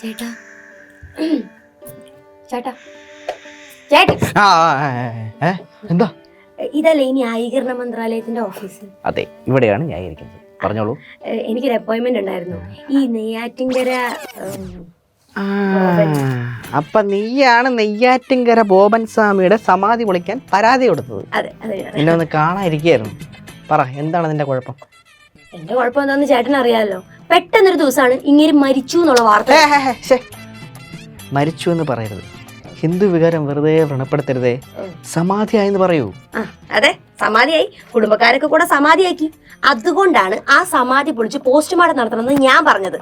ചേട്ടാ. ചേട്ടാ. ചേട്ടാ. എന്താ? ഇതല്ലേ ഇനി ആയികരണ മന്ത്രാലയത്തിന്റെ ഓഫീസ്? അതെ ഇവിടെയാണ് ഞാൻ ഇരിക്കുന്നത് പറഞ്ഞോളൂ എനിക്കൊരു അപ്പോയിന്റ്മെന്റ് ഉണ്ടായിരുന്നു. ഈ നെയ്യാറ്റിൻകര അപ്പൊ നീയാണ് നെയ്യാറ്റിൻകര ബോബൻ സ്വാമിയുടെ സമാധി പൊളിക്കാൻ പരാതി കൊടുത്തത്. എന്നെ ഒന്ന് കാണാതിരിക്കായിരുന്നു പറ എന്താണ് നിന്റെ കുഴപ്പം? എന്റെ കുഴപ്പം എന്താന്ന് ചേട്ടൻ അറിയാലോ പെട്ടെന്നൊരു ദിവസമാണ് ഇങ്ങനെ മരിച്ചു എന്നുള്ള വാർത്ത. മരിച്ചു എന്ന് പറയരുത്. ഹിന്ദു വികാരം വെറുതെ വ്രണപ്പെടുത്തരുതേ. സമാധിയായി സമാധിയായെന്ന് പറയൂ. ആ അതെ സമാധിയായി. കുടുംബക്കാരൊക്കെ കൂടെ സമാധിയാക്കി. അതുകൊണ്ടാണ് ആ സമാധി പൊളിച്ച് പോസ്റ്റ്മോർട്ടം നടത്തണമെന്ന് ഞാൻ പറഞ്ഞത്.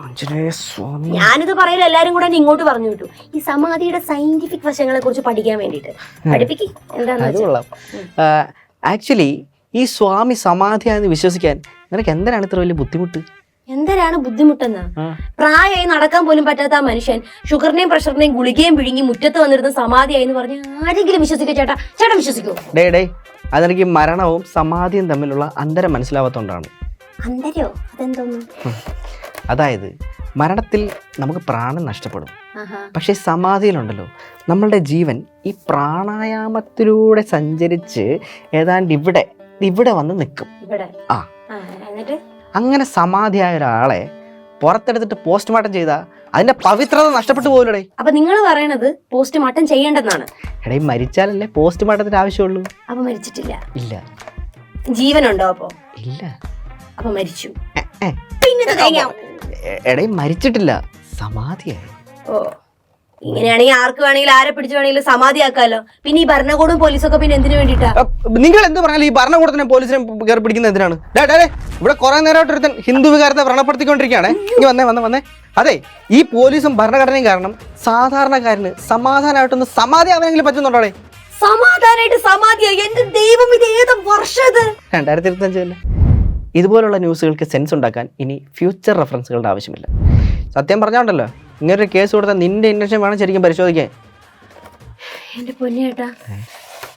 ഞാനിത് പറയല എല്ലാരും കൂടെ ഇങ്ങോട്ട് പറഞ്ഞു വിട്ടു. ഈ സമാധിയുടെ സയന്റിഫിക് വശങ്ങളെ കുറിച്ച് പഠിക്കാൻ വേണ്ടിട്ട് പഠിപ്പിക്ക്. ആക്ച്വലി ഈ സ്വാമി സമാധിയാന്ന് വിശ്വസിക്കാൻ നിനക്ക് എന്തിനാണ് ഇത്ര വലിയ ബുദ്ധിമുട്ട്? എന്തരാണ് ബുദ്ധിമുട്ടെന്ന്. പ്രായമായി നടക്കാൻ പോലും പറ്റാത്ത ആ മനുഷ്യൻ ഷുഗറിനെയും പ്രഷറിനെയും ഗുളികയും പിഴുങ്ങി മുറ്റത്ത് വന്നിരുന്ന സമാധിയായി എന്ന് പറഞ്ഞ് ആരെങ്കിലും വിശ്വസിക്കോ ചേട്ടാ? ചേട്ടാ വിശ്വസിക്കോ? ഡേ ഡേ. അതെനിക്ക് മരണവും സമാധിയും തമ്മിലുള്ള അന്തരം മനസ്സിലാവാത്തോണ്ടാണ്. അന്തരോ? അതെന്തോന്നു? അതായത് മരണത്തിൽ നമുക്ക് പ്രാണൻ നഷ്ടപ്പെടും. പക്ഷെ സമാധിയിലുണ്ടല്ലോ. നമ്മളുടെ ജീവൻ ഈ പ്രാണായാമത്തിലൂടെ സഞ്ചരിച്ച് ഏതാണ്ട് ഇവിടെ ഇവിടെ വന്ന് നിൽക്കും. ആ, എന്നിട്ട്? അങ്ങനെ സമാധിയായ ഒരാളെ പുറത്തെടുത്തിട്ട് പോസ്റ്റ്മോർട്ടം ചെയ്താൽ അതിന്റെ പവിത്രത നഷ്ടപ്പെട്ടു പോലൂടെ അപ്പൊ നിങ്ങൾ പറയണത് പോസ്റ്റ്മോർട്ടം ചെയ്യേണ്ടെന്നാണ്. എടേ മരിച്ചാലല്ലേ പോസ്റ്റ്മോർട്ടത്തിന്റെ ആവശ്യമുള്ളൂ? അപ്പൊ മരിച്ചിട്ടില്ല. ഇല്ല. ജീവനുണ്ടോ അപ്പോ? ഇല്ല. അപ്പൊ മരിച്ചു. എടേ മരിച്ചിട്ടില്ല. സമാധിയായി. ഓ. ഇങ്ങനെയാണെങ്കിൽ ആർക്ക് വേണമെങ്കിലും ആരെ പിടിച്ചു വേണമെങ്കിലും സമാധിയാക്കാലോ. പിന്നെ ഈ ഭരണകൂടവും പോലീസൊക്കെ പിന്നെ എന്തിനു വേണ്ടിട്ടാ നിങ്ങൾ എന്ത് പറഞ്ഞാലും ഈ ഭരണകൂടത്തിനെ പോലീസിനെ കയറി പിടിക്കുന്നത് എന്തിനാണ്? ഡേ, ഡേ, ഡേ, ഇവിടെ കുറെ നേരമായിട്ട് ഒരുത്തൻ ഹിന്ദു വികാരത്തെ വ്രണപ്പെടുത്തിക്കൊണ്ടിരിക്കുകയാണ്. ഇനി വന്നേ വന്നേ വന്നേ. അതെ ഈ പോലീസും ഭരണഘടനയും കാരണം സാധാരണക്കാരന് സമാധാനമായിട്ടൊന്ന് സമാധി ആവാനെങ്കിലും പറ്റുന്നുണ്ടോടെ സമാധാനായിട്ട് സമാധിയായി എന്റെ ദൈവം ഇത്? ഏത് വർഷം ഇത്? രണ്ടായിരത്തി ഇരുപത്തഞ്ചല്ലേ ഇതുപോലുള്ള ന്യൂസുകൾക്ക് സെൻസ് ഉണ്ടാക്കാൻ ഇനി ഫ്യൂച്ചർ റെഫറൻസുകളുടെ ആവശ്യമില്ല. സത്യം പറഞ്ഞോണ്ടല്ലോ. ഇങ്ങനൊരു കേസ് കൊടുത്താൽ നിന്റെ ഇന്റൻഷൻ വേണം ശരിക്കും പരിശോധിക്കാൻ. എന്റെ പൊന്നേട്ടാ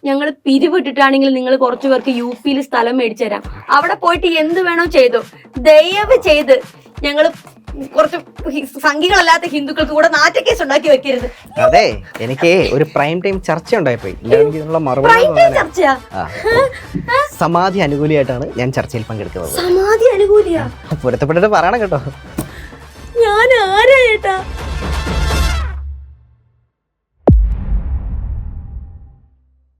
ഞങ്ങൾ പിരിവിട്ടിട്ടാണെങ്കിൽ നിങ്ങൾ കുറച്ചു പേർക്ക് യു പിയിൽ സ്ഥലം മേടിച്ചു തരാം അവിടെ പോയിട്ട് എന്ത് വേണോ ചെയ്തു. ദയവ് ചെയ്ത് ഞങ്ങൾ കുറച്ച് സംഘികളല്ലാത്ത ഹിന്ദുക്കൾക്ക് കൂടെ നാറ്റക്കേസ് ഉണ്ടാക്കി വെക്കരുത്. അതെ എനിക്ക് ഒരു പ്രൈം ടൈം ചർച്ച ഉണ്ടായിപ്പോയി സമാധി അനുകൂലിയായിട്ടാണ് ഞാൻ ചർച്ചയിൽ പങ്കെടുക്കുന്നത്. സമാധി അനുകൂലിയാ? പൊരുത്തപ്പെട്ടിട്ട് പറയണം കേട്ടോ. ഞാൻ ആരാ ഏട്ടാ?